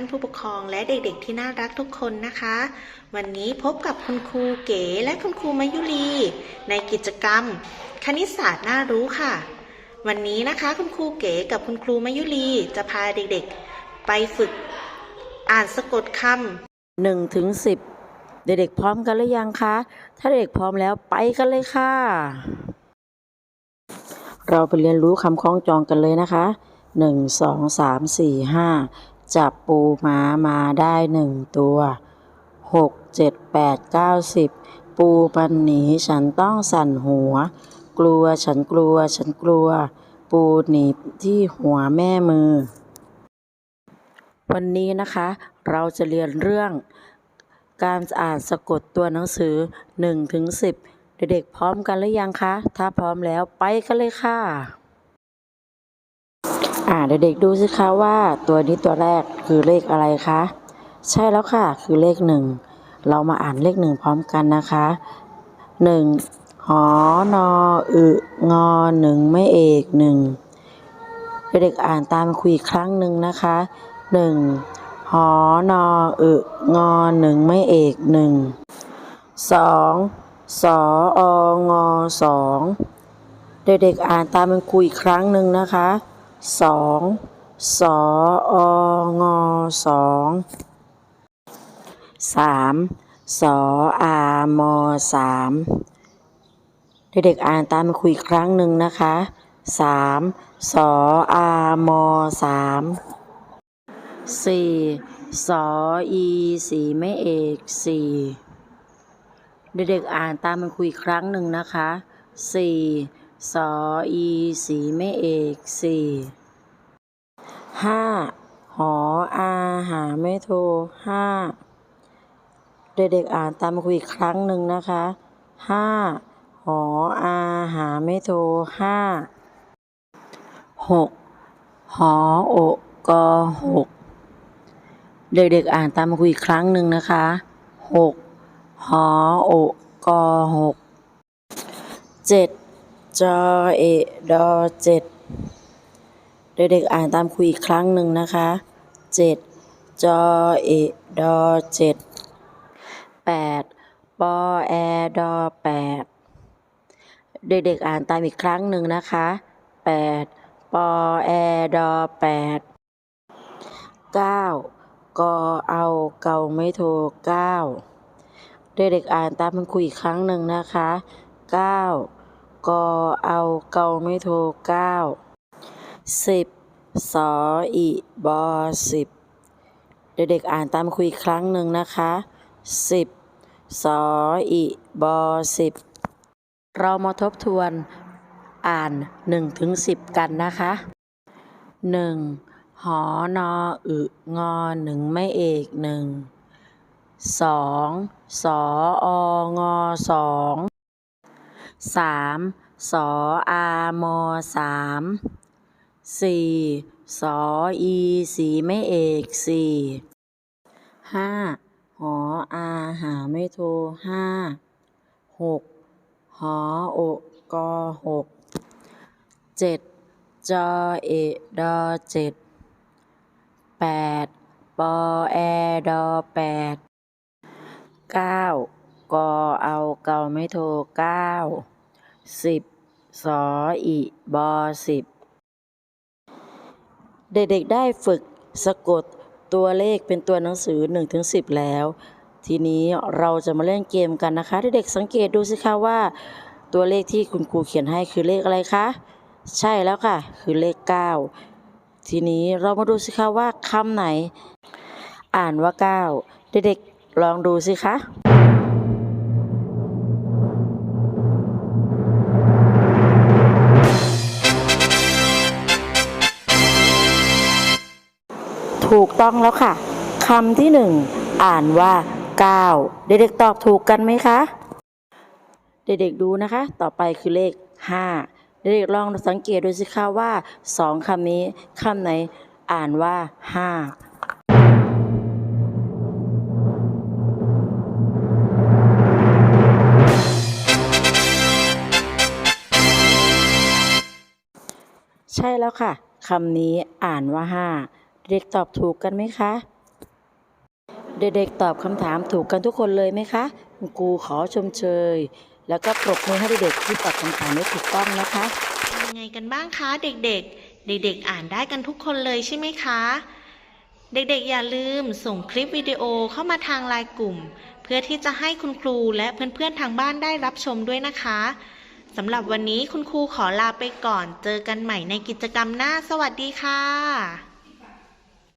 านผู้ปกครองและเด็กๆที่น่ารักทุกคนนะคะ วันนี้พบกับคุณครูเก๋และคุณครูมายุรี ในกิจกรรม คณิตศาสตร์น่ารู้ค่ะ วันนี้นะคะคุณครูเก๋กับคุณครูมายุรีจะพาเด็กๆ ไปฝึกอ่านสะกดคำหนึ่งถึงสิบเด็กๆพร้อมกันหรือยังคะ ถ้าเด็กพร้อมแล้วไปกันเลยค่ะ เราไปเรียนรู้คำคล้องจองกันเลยนะคะหนึ่งสองสามสี่ห้า จับปูม้ามาได้หนึ่งตัวหกเจ็ดแปดเก้าสิบปูมันหนีฉันต้องสั่นหัว กลัวฉันกลัวฉันกลัว ปูหนีที่หัวแม่มือ วันนี้นะคะ เราจะเรียนเรื่อง การอ่านสะกดตัวหนังสือ1ถึง10 เด็กๆพร้อมกันหรือยังคะ ถ้าพร้อมแล้วไปกันเลยค่ะ อ่าเด็กๆดูสิคะว่าตัวนี้ตัวแรกคือเลขอะไรคะ ใช่แล้วค่ะ คือเลขหนึ่ง เรามาอ่านเลขหนึ่งพร้อมกันนะคะหนึ่งหอนออึงอหนึ่งไม่เอกหนึ่งเด็กๆอ่านตามคุยอีกครั้งหนึ่งนะคะหนึ่งหอนออึงอหนึ่งไม่เอกหนึ่งสองสอองอสองเด็กๆอ่านตามมันคุยอีกครั้งหนึ่งนะคะ สองสอองอสองสามสออามอสามเด็กๆอ่านตามมันคุยครั้งหนึ่งนะคะสามสออามอสามสี่สออีสีไม่เอกสี่เด็กๆอ่านตามมันคุยครั้งหนึ่งนะคะสี่ สออีสีไม่เอกสี่ห้าหออาหาไม่โทห้าเด็กๆอ่านตามมันคุยอีกครั้งหนึ่งนะคะห้าหออาหาไม่โทห้าหกหอโอกอหกเด็กๆอ่านตามมาคุยอีกครั้งหนึ่งนะคะหกหอโอกอหกเจ็ด จอเอดอเจ็ดเด็กๆอ่านตามคุยอีกครั้งหนึ่งนะคะเจ็ดจอเอดอเจ็ดแปดปอแอดอแปดเด็กๆอ่านตามอีกครั้งหนึ่งนะคะแปดปอแอดอแปดเก้ากอเอาเกาไม่โทรเก้าเด็กๆอ่านตามมันคุยอีกครั้งหนึ่งนะคะเก้า กอเอาเกาไม่โทรเก้าสิบสออีบอสิบเด็กๆอ่านตามคุยครั้งหนึ่งนะคะสิบสออีบอสิบเรามาทบทวนอ่าน1ถึง10กันนะคะ 1. หอนออึงอหนึ่งไม่เอกหนึ่ง 2. สอองอสอง 3. สออามอสาม 4. สออีสีไม่เอกสี่ 5. หออาหาไม่โทห้า 6. หอโอกอหกเจ็ดจอเอดอเจ็ดแปดปอแอดอแปดเก้ากอเอาเกาไม่โทรเก้า สิบสออีบอสิบเด็กๆได้ฝึกสะกดตัวเลขเป็นตัวหนังสือ1ถึง10แล้ว ทีนี้เราจะมาเล่นเกมกันนะคะเด็กๆสังเกตดูสิคะว่า ตัวเลขที่คุณครูเขียนให้คือเลขอะไรคะ ใช่แล้วค่ะ คือเลข 9 ทีนี้เรามาดูสิคะว่าคำไหน อ่านว่า 9 เด็กๆลองดูสิคะ ถูกต้องแล้วค่ะคำที่หนึ่งอ่านว่า9เด็กๆตอบถูกกันไหมคะ เด็กๆดูนะคะ ต่อไปคือเลข5เด็กๆลองสังเกตดูสิคะว่าสองคำนี้คำไหนอ่านว่า5ใช่แล้วค่ะคำนี้อ่านว่า5 เด็กตอบถูกกันไหมคะ เด็กๆตอบคำถามถูกกันทุกคนเลยไหมคะคุณครูขอชมเชย แล้วก็ปรบมือให้เด็กๆที่ตอบคำถามได้ถูกต้องนะคะเป็นยังไงกันบ้างคะเด็กๆ เด็กๆอ่านได้กันทุกคนเลยใช่ไหมคะ เด็กๆอย่าลืมส่งคลิปวิดีโอเข้ามาทางไลน์กลุ่ม เพื่อที่จะให้คุณครูและเพื่อนๆทางบ้านได้รับชมด้วยนะคะสำหรับวันนี้คุณครูขอลาไปก่อน เจอกันใหม่ในกิจกรรมหน้า สวัสดีค่ะ